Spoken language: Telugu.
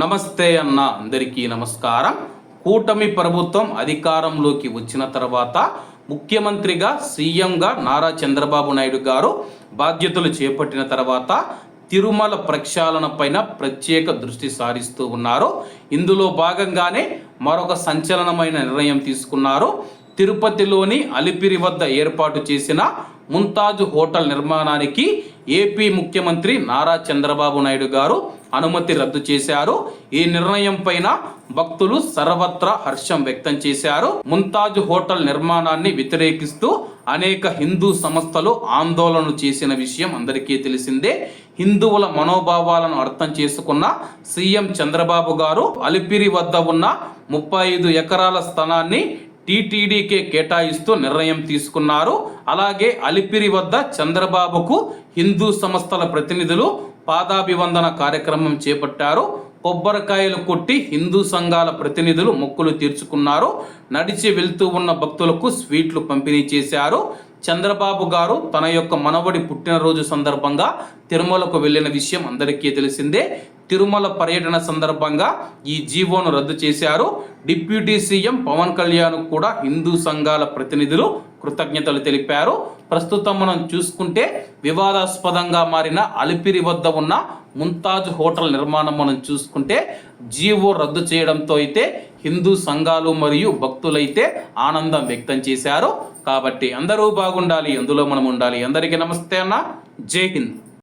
నమస్తే అన్న అందరికీ నమస్కారం. కూటమి ప్రభుత్వం అధికారంలోకి వచ్చిన తర్వాత ముఖ్యమంత్రిగా సీఎంగా నారా చంద్రబాబు నాయుడు గారు బాధ్యతలు చేపట్టిన తర్వాత తిరుమల ప్రక్షాళన పైన ప్రత్యేక దృష్టి సారిస్తూ ఉన్నారు. ఇందులో భాగంగానే మరొక సంచలనమైన నిర్ణయం తీసుకున్నారు. తిరుపతిలోని అలిపిరి వద్ద ఏర్పాటు చేసిన ముంతాజ్ హోటల్ నిర్మాణానికి ఏపీ ముఖ్యమంత్రి నారా చంద్రబాబు నాయుడు గారు అనుమతి రద్దు చేశారు. ఈ నిర్ణయం పైన భక్తులు సర్వత్రా హర్షం వ్యక్తం చేశారు. ముంతాజ్ హోటల్ నిర్మాణాన్ని వ్యతిరేకిస్తూ అనేక హిందూ సంస్థలు ఆందోళన చేసిన విషయం అందరికీ తెలిసిందే. హిందువుల మనోభావాలను అర్థం చేసుకున్న సీఎం చంద్రబాబు గారు అలిపిరి వద్ద ఉన్న ముప్పై ఐదు ఎకరాల స్థలాన్ని టీటీడీకే కేటాయిస్తూ నిర్ణయం తీసుకున్నారు. అలాగే అలిపిరి వద్ద చంద్రబాబుకు హిందూ సంస్థల ప్రతినిధులు పాదాభివందన కార్యక్రమం చేపట్టారు. కొబ్బరికాయలు కొట్టి హిందూ సంఘాల ప్రతినిధులు మొక్కులు తీర్చుకున్నారు. నడిచి వెళ్తూ ఉన్న భక్తులకు స్వీట్లు పంపిణీ చేశారు. చంద్రబాబు గారు తన యొక్క మనవడి పుట్టినరోజు సందర్భంగా తిరుమలకు వెళ్ళిన విషయం అందరికీ తెలిసిందే. తిరుమల పర్యటన సందర్భంగా ఈ జీవోను రద్దు చేశారు. డిప్యూటీ సీఎం పవన్ కళ్యాణ్ కూడా హిందూ సంఘాల ప్రతినిధులు కృతజ్ఞతలు తెలిపారు. ప్రస్తుతం మనం చూసుకుంటే వివాదాస్పదంగా మారిన అలిపిరి వద్ద ఉన్న ముంతాజ్ హోటల్ నిర్మాణం మనం చూసుకుంటే జీవో రద్దు చేయడంతో అయితే హిందూ సంఘాలు మరియు భక్తులైతే ఆనందం వ్యక్తం చేశారు. కాబట్టి అందరూ బాగుండాలి అందులో మనం ఉండాలి. అందరికీ నమస్తే అన్న. జై హింద్.